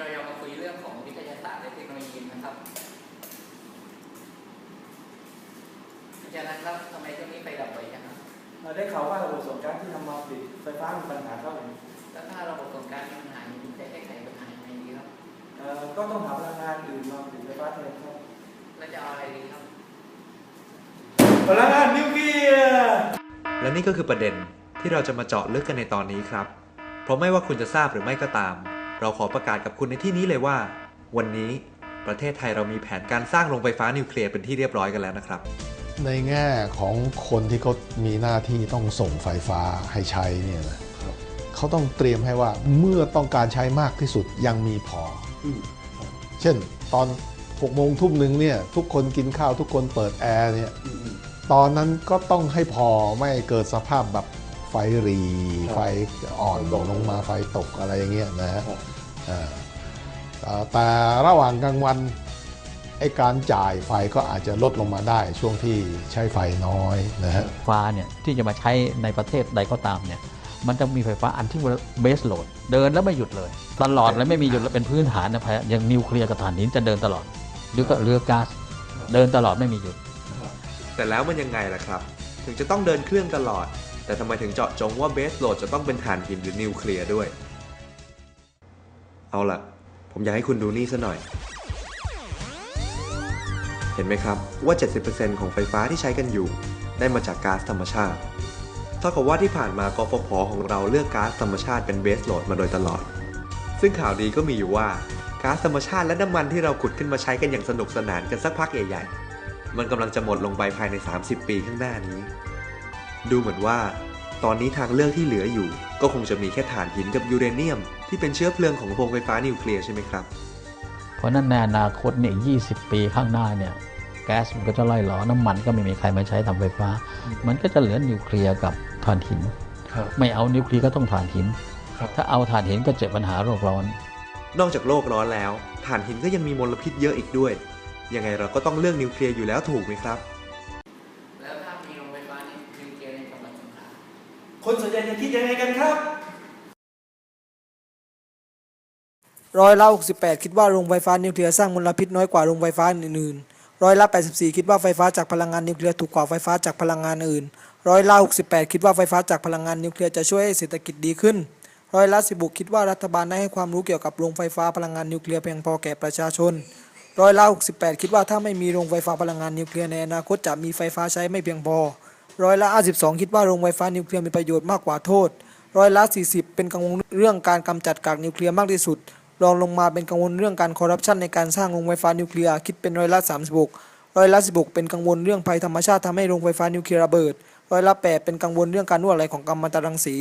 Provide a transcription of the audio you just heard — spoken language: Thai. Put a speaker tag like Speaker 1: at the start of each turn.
Speaker 1: เราจะมาคุยเรื่องของวิทยาศาสตร์และเทคโนโลยีนะครับอาจารย์ครับทำไมช่วงนี้ไฟดับบ่อยจังครับ
Speaker 2: เราได้ข่าวว่าระบบส่งก๊าซที่ทำมาผลิตไฟฟ้ามีปัญหาครับผม
Speaker 1: แล้วถ้าระบบส่งการมีปัญหานี้จะแก้ไขปัญหายังไงดีครับ
Speaker 2: เอ่อก็ต้องหาพลังงานอื่นมาผลิตไฟฟ้าแทนครับ
Speaker 1: แล้วจะเอาอะไรดีครับ
Speaker 2: พลังงานนิวเคลียร์
Speaker 3: และนี่ก็คือประเด็นที่เราจะมาเจาะลึกกันในตอนนี้ครับ เพราะไม่ว่าคุณจะทราบหรือไม่ก็ตาม เราขอประกาศกับคุณในที่นี้เลยว่า วันนี้ประเทศไทยเรามีแผนการสร้างโรงไฟฟ้านิวเคลียร์เป็นที่เรียบร้อยกันแล้วนะครับ
Speaker 4: ในแง่ของคนที่เขามีหน้าที่ต้องส่งไฟฟ้าให้ใช้เนี่ยนะเขาต้องเตรียมให้ว่าเมื่อต้องการใช้มากที่สุดยังมีพอ เช่นตอน6โมงทุ่มหนึ่งเนี่ยทุกคนกินข้าวทุกคนเปิดแอร์เนี่ยตอนนั้นก็ต้องให้พอไม่เกิดสภาพแบบ ไฟหรีไฟอ่อนลงมาไฟตกอะไรอย่างเงี้ยนะฮะอ่าเอ่อแต่ระหว่างกลางวันไอการจ่ายไฟก็อาจจะลดลงมาได้ช่วงที่ใช้ไฟน้อยนะฮะ
Speaker 5: ฟ้าเนี่ยที่จะมาใช้ในประเทศใดก็ตามเนี่ยมันจะมีไฟฟ้าอันที่เบสโหลด เดินแล้วไม่หยุดเลย ตลอดเลยไม่มีหยุดเป็นพื้นฐานนะพะอย่างนิวเคลียร์กับถ่านหินจะเดินตลอด หรือก็เรือก๊าซเดินตลอดไม่มีหยุด
Speaker 3: แต่แล้วมันยังไงล่ะครับ ถึงจะต้องเดินเครื่องตลอด แต่ทำไมถึงเจาะจงว่าเบสโหลดจะต้องเป็นถ่านหินหรือนิวเคลียร์ด้วย เอาล่ะ ผมอยากให้คุณดูนี่ซะหน่อย เห็นไหมครับว่า 70%ของไฟฟ้าที่ใช้กันอยู่ ได้มาจากก๊าซธรรมชาติเท่ากับว่าที่ผ่านมากฟผของเราเลือกก๊าซธรรมชาติเป็นเบสโหลดมาโดยตลอด ซึ่งข่าวดีก็มีอยู่ว่าก๊าซธรรมชาติและน้ำมันที่เราขุดขึ้นมาใช้กันอย่างสนุกสนานกันสักพักใหญ่ๆ มันกำลังจะหมดลงไปภายใน 30 ปีข้างหน้านี้ ดูเหมือนว่า ตอนนี้ทางเลือกที่เหลืออยู่ ก็คงจะมีแค่ถ่านหินกับยูเรเนียม ที่เป็นเชื้อเพลิงของโรงไฟฟ้านิวเคลียร์ใช่ไหมครับ
Speaker 5: เพราะฉะนั้นในอนาคตเนี่ย20ปีข้างหน้าเนี่ยแก๊สมันก็จะล่อยหลอน้ำมันก็ไม่มีใครมาใช้ทำไฟฟ้า มันก็จะเหลือนิวเคลียร์กับถ่านหิน
Speaker 2: ครับ
Speaker 5: ไม่เอานิวเคลียร์ก็ต้องถ่านหิน
Speaker 2: ครับ
Speaker 5: ถ้าเอาถ่านหินก็เจอปัญหาโลกร้อน
Speaker 3: นอกจากโลกร้อนแล้วถ่านหินก็ยังมีมลพิษเยอะอีกด้วย ยังไงเราก็ต้องเลือกนิวเคลียร์อยู่แล้วถูกไหมครับ
Speaker 2: คนส่วนใหญ่จะคิดยังไงกันครับ
Speaker 6: ร้อยละ68 คิดว่าโรงไฟฟ้านิวเคลียร์สร้างมลพิษน้อยกว่าโรงไฟฟ้าอื่นๆร้อยละ84 คิดว่าไฟฟ้าจากพลังงานนิวเคลียร์ถูกกว่าไฟฟ้าจากพลังงานอื่นร้อยละ68 คิดว่าไฟฟ้าจากพลังงานนิวเคลียร์จะช่วยให้เศรษฐกิจดีขึ้นร้อยละ16 คิดว่ารัฐบาลได้ให้ความรู้เกี่ยวกับโรงไฟฟ้าพลังงานนิวเคลียร์เพียงพอแก่ประชาชนร้อยละ68 คิดว่าถ้าไม่มีโรงไฟฟ้าพลังงานนิวเคลียร์ในอนาคตจะมีไฟฟ้าใช้ไม่เพียงพอ ร้อยละ 52 คิดว่าโรงไฟฟ้านิวเคลียร์มีประโยชน์มากกว่าโทษ ร้อยละ 40 เป็นกังวลเรื่องการกำจัดกากนิวเคลียร์มากที่สุด รองลงมาเป็นกังวลเรื่องการคอร์รัปชันในการสร้างโรงไฟฟ้านิวเคลียร์คิดเป็นร้อยละ 36 ร้อยละ 16 เป็นกังวลเรื่องภัยธรรมชาติทำให้โรงไฟฟ้านิวเคลียร์ระเบิด ร้อยละ 8 เป็นกังวลเรื่องการรั่วไหลของกัมมันตรังสี